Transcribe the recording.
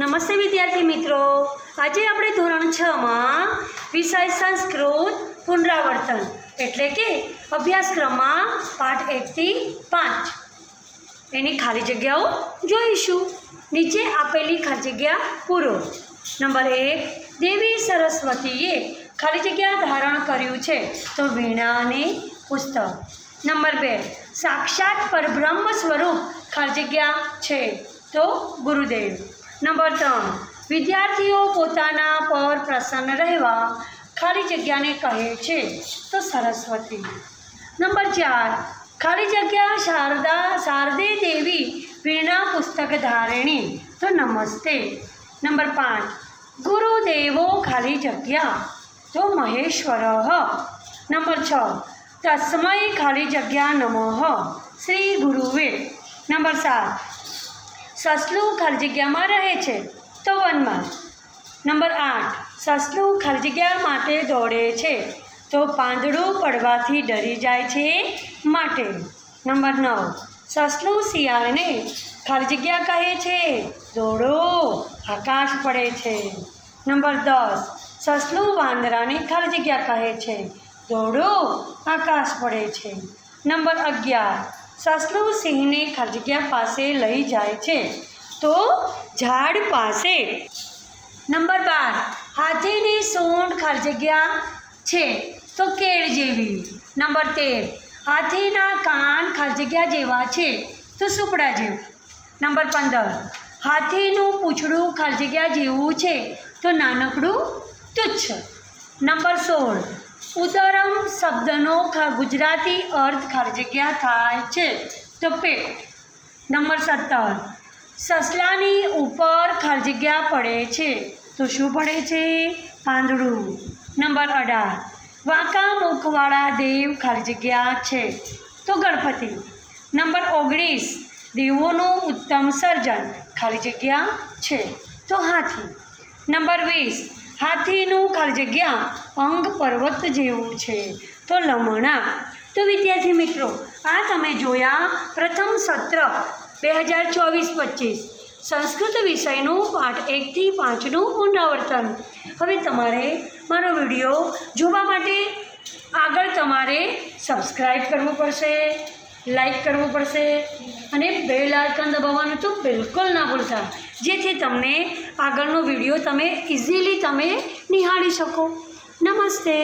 નમસ્તે વિદ્યાર્થી મિત્રો. આજે આપણે ધોરણ છમાં વિષય સંસ્કૃત પુનરાવર્તન એટલે કે અભ્યાસક્રમમાં પાઠ એકથી પાંચ. એની ખાલી જગ્યાઓ જોઈશું. નીચે આપેલી ખાલી જગ્યા પૂરો. નંબર એક, દેવી સરસ્વતીએ ખાલી જગ્યા ધારણ કર્યું છે તો વીણા અને પુસ્તક. નંબર બે, સાક્ષાત પરબ્રહ્મ સ્વરૂપ ખાલી જગ્યા છે તો ગુરુદેવ. નંબર ત્રણ. વિદ્યાર્થીઓ પોતાના પર પ્રસન્ન રહેવા ખાલી જગ્યાને કહે છે. તો સરસ્વતી. નંબર ચાર. ખાલી જગ્યા શારદા, શારદે દેવી વીણા પુસ્તક ધારિણી. તો નમસ્તે. નંબર પાંચ. ગુરુદેવો ખાલી જગ્યા. તો મહેશ્વર. નંબર છ. તસ્મય ખાલી જગ્યા નમઃ. શ્રી ગુરુવે. નંબર સાત. સસલું ખાલી જગ્યામાં રહે છે. તો વનમાં. નંબર આઠ. સસલું ખાલી જગ્યા માટે દોડે છે. તો પાંદડું પડવાથી ડરી જાય છે માટે. નંબર નવ. સસલું શિયાળને ખાલી જગ્યા કહે છે. દોડો. આકાશ પડે છે. નંબર દસ. સસલું વાંદરાને ખાલી જગ્યા કહે છે. દોડો. આકાશ પડે છે. નંબર અગિયાર. સસલું સિંહને ખાલી જગ્યા પાસે લઈ જાય છે. તો ઝાડ પાસે. નંબર બાર. હાથીની સૂંઢ ખાલી જગ્યા છે. તો કેળ જેવી. નંબર તેર. હાથીના કાન ખાલી જગ્યા જેવા છે. તો સુપડા જેવું. નંબર પંદર. હાથીનું પૂંછડું ખાલી જગ્યા જેવું છે. તો નાનકડું તુચ્છ. નંબર સોળ. ઉદરમ શબ્દનો ગુજરાતી અર્થ ખાલી જગ્યા થાય છે. તો પેટ. નંબર સત્તર. સસલાની ઉપર ખાલી જગ્યા પડે છે. તો શું પડે છે? પાંદડું. નંબર અઢાર. વાંકા મુખવાળા દેવ ખાલી જગ્યા છે. તો ગણપતિ. નંબર ઓગણીસ. દેવોનું ઉત્તમ સર્જન ખાલી જગ્યા છે. તો હાથી. નંબર વીસ. હાથીનું ખાલી જગ્યા અંગ પર્વત જેવું છે. તો લમણા. તો વિદ્યાર્થી મિત્રો, આ તમે જોયા પ્રથમ સત્ર બે હજાર ચોવીસ પચીસ. સંસ્કૃત વિષયનું પાઠ એકથી પાંચનું પુનરાવર્તન. હવે તમારે મારો વીડિયો જોવા માટે આગળ તમારે સબસ્ક્રાઈબ કરવું પડશે લાઈક કરવું પડશે અને બેલ આઇકન દબાવવાનું તો બિલકુલ ના ભૂલતા. જેથી તમને આગળનો વીડિયો તમે ઇઝીલી તમે નિહાળી શકો. નમસ્તે.